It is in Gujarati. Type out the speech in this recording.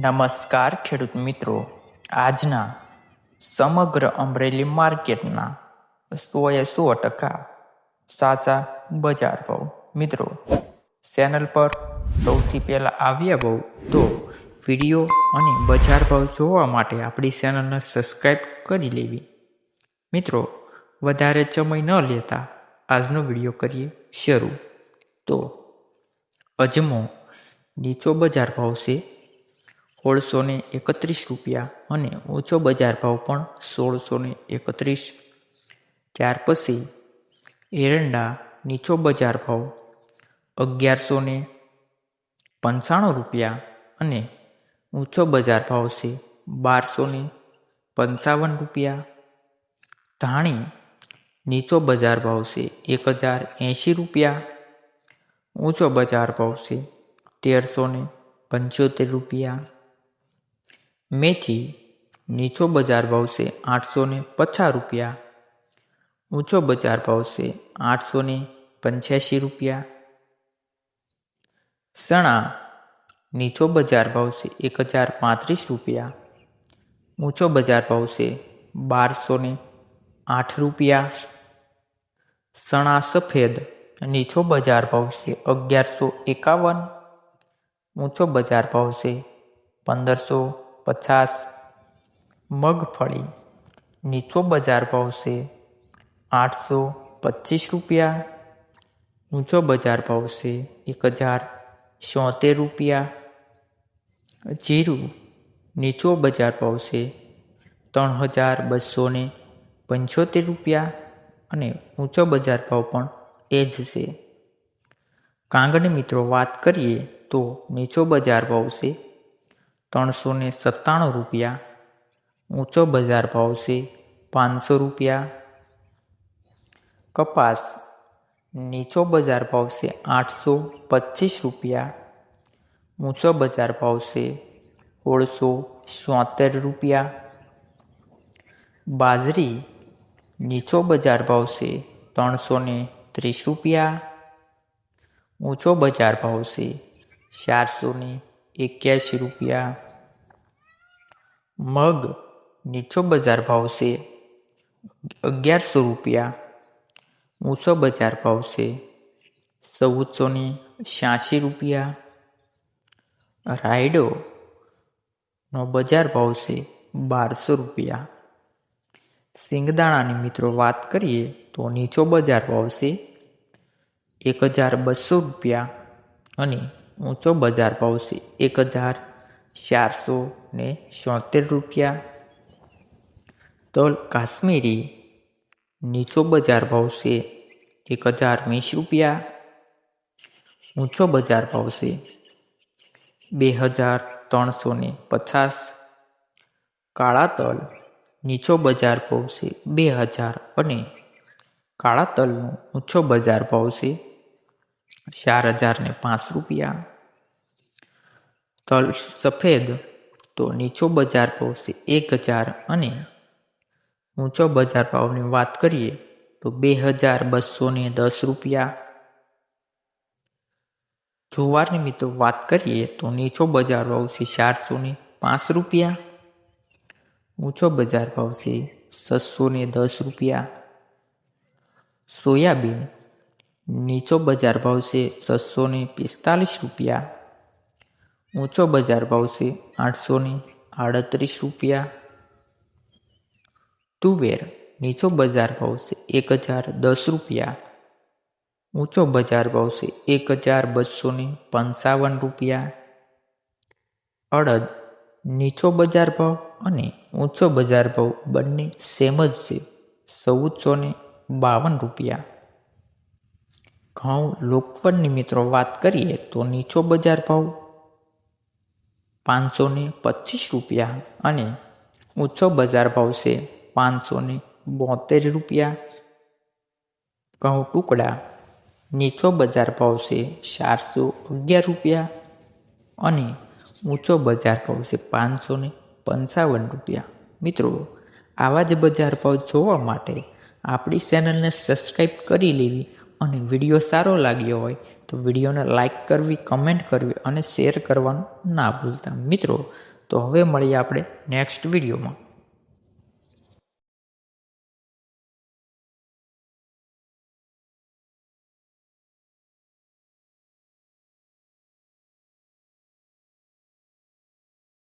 નમસ્કાર, ખેડૂત મિત્રો. આજના સમગ્ર અમરેલી માર્કેટના સોએ સો ટકા સાચા બજાર ભાવ. મિત્રો, ચેનલ પર સૌથી પહેલાં આવ્યા ભાવ તો વીડિયો અને બજાર ભાવ જોવા માટે આપણી ચેનલને સબસ્ક્રાઈબ કરી લેવી. મિત્રો, વધારે સમય ન લેતા આજનો વીડિયો કરીએ શરૂ. તો, અજમો નીચો બજાર ભાવ છે સોળસો ને એકત્રીસ રૂપિયા અને ઓછો બજાર ભાવ પણ સોળસો ને એકત્રીસ. ત્યાર પછી એરંડા નીચો બજાર ભાવ અગિયારસો ને પંચાણું રૂપિયા અને ઊંચો બજાર ભાવ છે બારસો ને પંચાવન રૂપિયા. ધાણી નીચો બજાર ભાવ છે એક હજાર એંશી રૂપિયા. ઊંચો બજાર ભાવ છે તેરસો ને પંચોતેર રૂપિયા. મેથી નીચો બજાર ભાવ છે આઠસો ને પચાસ રૂપિયા, ઊંચો બજાર ભાવ છે આઠસો ને પંચ્યાસી રૂપિયા. ચણા નીચો બજાર ભાવ છે એક હજાર પાંત્રીસ રૂપિયા, ઊંચો બજાર ભાવ છે બારસો ને આઠ રૂપિયા. ચણા સફેદ નીચો બજાર ભાવ છે અગિયારસો એકાવન, ઊંચો બજાર ભાવ છે પંદરસો પચાસ મગફળી નીચો બજાર ભાવ છે આઠસો પચીસ રૂપિયા, ઊંચો બજાર ભાવ છે એક હજાર છોતેર રૂપિયા, જીરું નીચો બજાર ભાવ છે ત્રણ હજાર બસો ને પંચોતેર રૂપિયા અને ઊંચો બજાર ભાવ પણ એ જ છે. કાંગડ મિત્રો વાત કરીએ તો નીચો બજાર ભાવ છે ત્રણસો ને સત્તાણું રૂપિયા. ઊંચો બજાર ભાવ છે પાંચસો રૂપિયા. કપાસ, નીચો બજાર ભાવ છે આઠસો પચીસ રૂપિયા. ઊંચો બજાર ભાવ છે સોળસો છોતેર રૂપિયા. બાજરી, નીચો બજાર ભાવ છે ત્રણસો ને ત્રીસ રૂપિયા. ઊંચો બજાર ભાવ છે ચારસો ને એક્યાસી રૂપિયા. મગ નીચો બજાર ભાવ છે અગિયારસો રૂપિયા. ઊંચો બજાર ભાવ છે ચૌદસો ને છ્યાસી રૂપિયા. રાયડો નો બજાર ભાવ છે બારસો રૂપિયા. સિંગદાણાની મિત્રો વાત કરીએ તો નીચો બજાર ભાવ છે એક હજાર બસો રૂપિયા અને ઊંચો બજાર ભાવ છે. એક હજાર ચારસો ને છોતેર રૂપિયા. તલ કાશ્મીરી નીચો બજાર ભાવ છે. એક હજાર વીસ રૂપિયા. ઊંચો બજાર ભાવ છે. બે હજાર ત્રણસો ને પચાસ. કાળા તલ નીચો બજાર ભાવ છે. બે હજાર અને કાળા તલનો ઊંચો બજાર ભાવ છે. ચાર હજાર ને પાંચ રૂપિયા. તલ સફેદ, તો નીચો બજાર ભાવ એક હજાર અને ઊંચો બજાર ભાવની વાત કરીએ, તો બે હજાર બસો ને દસ રૂપિયા. જુવારની મિત્રો વાત કરીએ, તો નીચો બજાર ભાવ છે ચારસો ને પાંચ રૂપિયા. ઊંચો બજાર ભાવ છે છસો ને દસ રૂપિયા. સોયાબીન નીચો બજાર ભાવ છે છસો ને પિસ્તાલીસ રૂપિયા. ઊંચો બજાર ભાવ છે આઠસો ને આડત્રીસ રૂપિયા. તુવેર, નીચો બજાર ભાવ છે એક હજાર દસ રૂપિયા. ઊંચો બજાર ભાવ છે એક હજાર બસો ને પંચાવન રૂપિયા. અડદ, નીચો બજાર ભાવ અને ઊંચો બજાર ભાવ બંને સેમ જ છે ચૌદસો ને બાવન રૂપિયા. ઘઉં લોકપણની મિત્રો વાત કરીએ તો નીચો બજાર ભાવ પાંચસો ને પચીસ રૂપિયા અને ઊંચો બજાર ભાવ છે પાંચસો ને બોતેર રૂપિયા. ઘઉં ટુકડા નીચો બજાર ભાવ છે ચારસો અગિયાર રૂપિયા અને ઊંચો બજાર ભાવ છે પાંચસો ને પંચાવન રૂપિયા. મિત્રો, આવા જ બજાર ભાવ જોવા માટે આપણી ચેનલને સબસ્ક્રાઈબ કરી લેવી. અને વીડિયો સારો લાગ્યો હોય તો વિડીયોને લાઈક કરવી કમેન્ટ કરવી અને શેર કરવાનું ના ભૂલતા. મિત્રો, તો હવે મળીએ આપણે નેક્સ્ટ વિડીયોમાં.